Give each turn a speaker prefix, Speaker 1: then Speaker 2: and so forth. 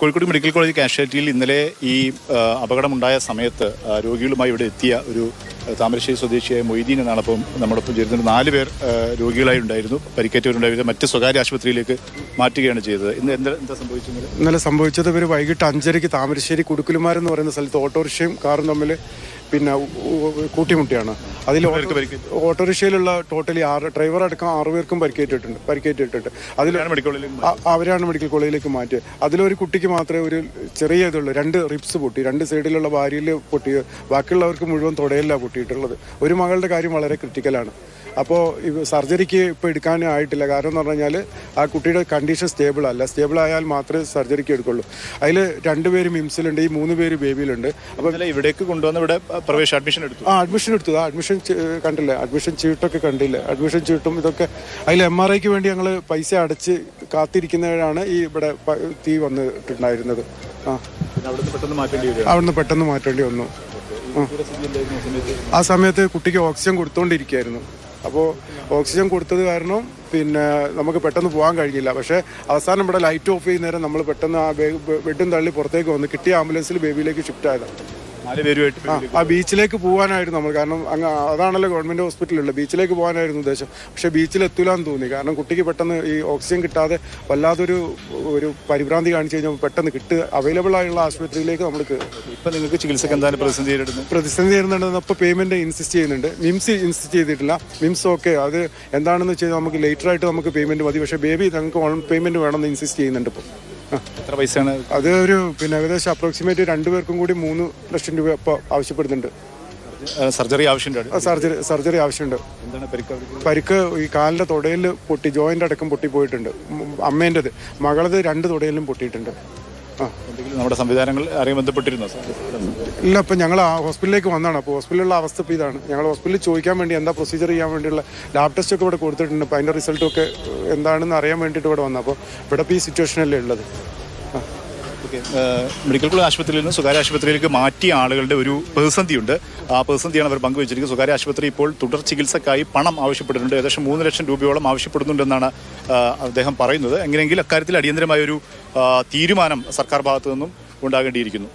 Speaker 1: Kozhikode medical college കാഷ്വാലിറ്റിയിൽ ഇന്നലെ ഈ അപകടമുണ്ടായ സമയത്ത് രോഗികളുമായി ഇവിടെ എത്തിയ ഒരു താമരശ്ശേരി സ്വദേശിയായ മൊയ്തീൻ എന്നാണ് അപ്പം നമ്മളൊപ്പം ചേരുന്നത്. നാല് പേർ രോഗികളായി ഉണ്ടായിരുന്നു. പരിക്കേറ്റവരുണ്ടായിരുന്നു. മറ്റ് സ്വകാര്യ ആശുപത്രിയിലേക്ക് മാറ്റുകയാണ് ചെയ്തത്. ഇന്ന് എന്താ എന്താ സംഭവിച്ചത്
Speaker 2: ഇന്നലെ? സംഭവിച്ചത് ഇവർ വൈകിട്ട് അഞ്ചരയ്ക്ക് താമരശ്ശേരി കുടുക്കുലുമാരെന്ന് പറയുന്ന സ്ഥലത്ത് ഓട്ടോറിക്ഷയും കാറും തമ്മിൽ പിന്നെ കൂട്ടിമുട്ടിയാണ്. അതിൽ? ഓട്ടോറിക്ഷയിലുള്ള ടോട്ടലി ആറ് ഡ്രൈവർ അടക്കം ആറ് പേർക്കും പരിക്കേറ്റിട്ടുണ്ട് പരിക്കേറ്റിട്ടുണ്ട്. അതിൽ അവരാണ് മെഡിക്കൽ കോളേജിലേക്ക് മാറ്റിയത്. അതിലൊരു കുട്ടിക്ക് മാത്രമേ ഒരു ചെറിയ ഇതുള്ളൂ രണ്ട് റിപ്സ് പൊട്ടി രണ്ട് സൈഡിലുള്ള വാരിയിൽ പൊട്ടി ബാക്കിയുള്ളവർക്ക് മുഴുവൻ തുടയല്ല പൊട്ടിയിട്ടുള്ളത്. ഒരു മകളുടെ കാര്യം വളരെ ക്രിട്ടിക്കലാണ് അപ്പോൾ സർജറിക്ക് ഇപ്പോൾ എടുക്കാൻ ആയിട്ടില്ല. കാരണം എന്ന് പറഞ്ഞു കഴിഞ്ഞാൽ ആ കുട്ടിയുടെ കണ്ടീഷൻ സ്റ്റേബിൾ അല്ല. സ്റ്റേബിൾ ആയാൽ മാത്രമേ സർജറിക്ക് എടുക്കുള്ളൂ. അതിൽ രണ്ടുപേര് മിംസിലുണ്ട് ഈ മൂന്ന് പേര് ബേബിയിലുണ്ട് അപ്പോൾ
Speaker 1: ഇവിടേക്ക് കൊണ്ടുവന്ന് ഇവിടെ പ്രവേശ അഡ്മിഷൻ എടുത്തു.
Speaker 2: ആ അഡ്മിഷൻ എടുത്തു. ആ അഡ്മിഷൻ ചീ- കണ്ടില്ലേ? അഡ്മിഷൻ ചീട്ടൊക്കെ കണ്ടില്ല? അഡ്മിഷൻ ചീട്ടും ഇതൊക്കെ അതിൽ എം ആർ ഐക്ക് വേണ്ടി ഞങ്ങൾ പൈസ അടച്ച് കാത്തിരിക്കുന്നവരാണ് ഈ ഇവിടെ തീ വന്നിട്ടുണ്ടായിരുന്നത്. ആ.
Speaker 1: അവിടുന്ന് പെട്ടെന്ന് മാറ്റേണ്ടി
Speaker 2: വന്നു. ആ. സമയത്ത് കുട്ടിക്ക് ഓക്സിജൻ കൊടുത്തുകൊണ്ടിരിക്കുകയായിരുന്നു അപ്പോൾ ഓക്സിജൻ കൊടുത്തത് കാരണം പിന്നെ നമുക്ക് പെട്ടെന്ന് പോകാൻ കഴിഞ്ഞില്ല. പക്ഷേ അവസാനം ഇവിടെ ലൈറ്റ് ഓഫ് ചെയ്യുന്നേരം നമ്മൾ പെട്ടെന്ന് ആ ബെഡും തള്ളി പുറത്തേക്ക് വന്നു കിട്ടിയ ആംബുലൻസിൽ ബേബിയിലേക്ക് ഷിഫ്റ്റ് ആയതാണ്
Speaker 1: നാല് പേരുമായിട്ട്
Speaker 2: ആ ബീച്ചിലേക്ക് പോകാനായിരുന്നു നമ്മൾ. കാരണം അങ്ങ് അതാണല്ലോ ഗവൺമെന്റ് ഹോസ്പിറ്റലുള്ള ബീച്ചിലേക്ക് പോകാനായിരുന്നു ഉദ്ദേശം. പക്ഷെ ബീച്ചിൽ എത്തൂലാന്ന് തോന്നി. കാരണം കുട്ടിക്ക് പെട്ടെന്ന് ഈ ഓക്സിജൻ കിട്ടാതെ വല്ലാതൊരു ഒരു പരിഭ്രാന്തി കാണിച്ചു കഴിഞ്ഞാൽ പെട്ടെന്ന് കിട്ടുക അവൈലബിൾ ആയുള്ള ആശുപത്രിയിലേക്ക് നമ്മൾ
Speaker 1: ഇപ്പൊ നിങ്ങൾക്ക് ചികിത്സക്ക് എന്താണ് പ്രതിസന്ധി നേരിടുന്നത്?
Speaker 2: പ്രതിസന്ധി നേരിടുന്നുണ്ട് അപ്പൊ പേയ്മെന്റ് ഇൻസിസ്റ്റ് ചെയ്യുന്നുണ്ട്. മിംസ് ഇൻസിസ്റ്റ് ചെയ്തിട്ടില്ല. മിംസ് ഓക്കെ അത് എന്താണെന്ന് വെച്ചാൽ നമുക്ക് ലേറ്റർ ആയിട്ട് നമുക്ക് പേയ്മെന്റ് മതി. പക്ഷെ ബേബി ഞങ്ങൾക്ക് ഓൺ പേയ്മെന്റ് വേണമെന്ന് ഇൻസിസ്റ്റ് ചെയ്യുന്നുണ്ട് ഇപ്പോൾ
Speaker 1: എത്ര പൈസയാണ്?
Speaker 2: അത് ഒരു പിന്നെ ഏകദേശം അപ്രോക്സിമേറ്റ് രണ്ടുപേർക്കും കൂടി മൂന്ന് ലക്ഷം രൂപ ഇപ്പോൾ ആവശ്യപ്പെടുന്നുണ്ട്.
Speaker 1: സർജറി ആവശ്യമുണ്ട്.
Speaker 2: സർജറി സർജറി ആവശ്യമുണ്ട്.
Speaker 1: എന്താണ് പരിക്ക്
Speaker 2: പരിക്ക് ഈ കാലിന്റെ തുടയിൽ പൊട്ടി ജോയിന്റ് അടക്കം പൊട്ടിപ്പോയിട്ടുണ്ട്. പോയിട്ടുണ്ട് അമ്മേന്റെത് മകളത് രണ്ട് തുടയിലും പൊട്ടിയിട്ടുണ്ട്.
Speaker 1: എന്തെങ്കിലും നമ്മുടെ സംവിധാനങ്ങൾ ആരെയും ബന്ധപ്പെട്ടിരുന്നോ?
Speaker 2: ഇല്ല ഇപ്പം ഞങ്ങൾ ആ ഹോസ്പിറ്റലിലേക്ക് വന്നതാണ്. അപ്പോൾ ഹോസ്പിറ്റലിലുള്ള അവസ്ഥ ഇപ്പോൾ ഇതാണ്. ഞങ്ങൾ ഹോസ്പിറ്റലിൽ ചോദിക്കാൻ വേണ്ടി എന്താ പ്രൊസീജിയർ ചെയ്യാൻ വേണ്ടിയുള്ള ലാബ് ടെസ്റ്റ് ഒക്കെ ഇവിടെ കൊടുത്തിട്ടുണ്ട്. അപ്പോൾ അതിന്റെ റിസൾട്ടും ഒക്കെ എന്താണെന്ന് അറിയാൻ വേണ്ടിയിട്ട് ഇവിടെ വന്നത് അപ്പോൾ ഇവിടെ ഇപ്പോൾ ഈ സിറ്റുവേഷനല്ലേ ഉള്ളത്?
Speaker 1: മെഡിക്കൽ കോളേജ് ആശുപത്രിയിൽ നിന്ന് സ്വകാര്യ ആശുപത്രിയിലേക്ക് മാറ്റിയ ആളുകളുടെ ഒരു പ്രതിസന്ധിയുണ്ട്. ആ പ്രതിസന്ധിയാണ് അവർ പങ്കുവച്ചിരിക്കുന്നത്. സ്വകാര്യ ആശുപത്രി ഇപ്പോൾ തുടർ ചികിത്സക്കായി പണം ആവശ്യപ്പെട്ടിട്ടുണ്ട്. ഏകദേശം മൂന്ന് ലക്ഷം രൂപയോളം ആവശ്യപ്പെടുന്നുണ്ടെന്നാണ് അദ്ദേഹം പറയുന്നത്. എങ്ങനെയെങ്കിലും അക്കാര്യത്തിൽ അടിയന്തരമായ ഒരു തീരുമാനം സർക്കാർ ഭാഗത്തു നിന്നും ഉണ്ടാകേണ്ടിയിരിക്കുന്നു.